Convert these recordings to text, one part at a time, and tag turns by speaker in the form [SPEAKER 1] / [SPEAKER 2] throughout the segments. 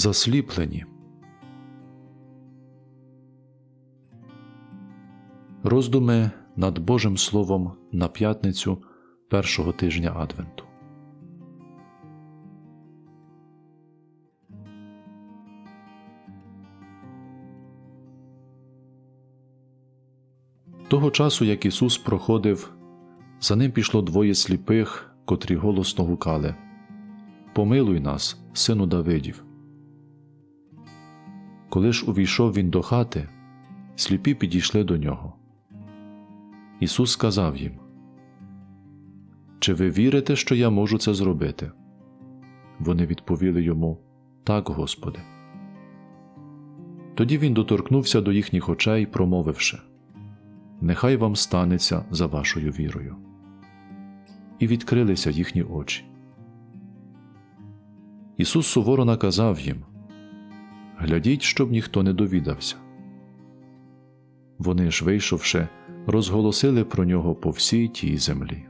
[SPEAKER 1] Засліплені. Роздуми над Божим Словом на п'ятницю першого тижня Адвенту. Того часу, як Ісус проходив, за ним пішло двоє сліпих, котрі голосно гукали Помилуй нас, сину Давидів. Коли ж увійшов він до хати, сліпі підійшли до нього. Ісус сказав їм: Чи ви вірите, що я можу це зробити? Вони відповіли йому Так, Господи. Тоді він доторкнувся до їхніх очей, промовивши Нехай вам станеться за вашою вірою. І відкрилися їхні очі. Ісус суворо наказав їм Глядіть, щоб ніхто не довідався. Вони ж, вийшовши, розголосили про нього по всій тій землі.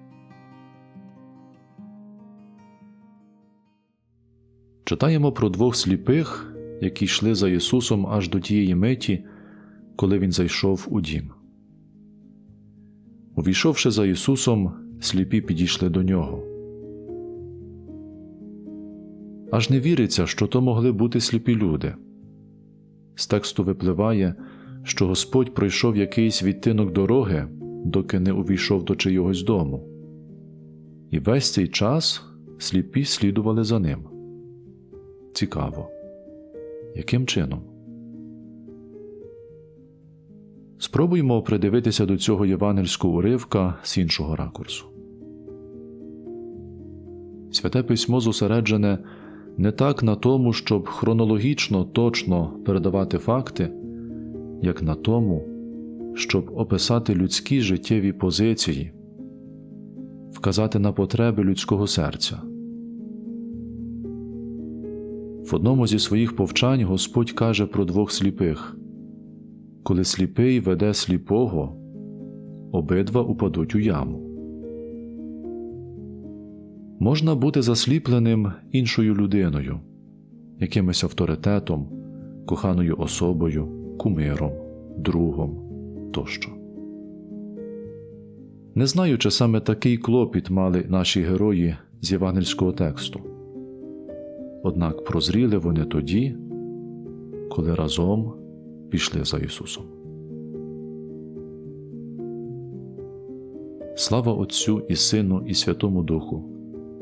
[SPEAKER 1] Читаємо про двох сліпих, які йшли за Ісусом аж до тієї миті, коли Він зайшов у дім. Увійшовши за Ісусом, сліпі підійшли до нього. Аж не віриться, що то могли бути сліпі люди. З тексту випливає, що Господь пройшов якийсь відтинок дороги, доки не увійшов до чийогось дому. І весь цей час сліпі слідували за ним. Цікаво. Яким чином? Спробуймо придивитися до цього євангельського уривка з іншого ракурсу. Святе письмо зосереджене не так на тому, щоб хронологічно точно передавати факти, як на тому, щоб описати людські життєві позиції, вказати на потреби людського серця. В одному зі своїх повчань Господь каже про двох сліпих коли сліпий веде сліпого, обидва упадуть у яму. Можна бути засліпленим іншою людиною, якимось авторитетом, коханою особою, кумиром, другом тощо. Не знаю, чи саме такий клопіт мали наші герої з євангельського тексту. Однак прозріли вони тоді, коли разом пішли за Ісусом. Слава Отцю і Сину, і Святому Духу,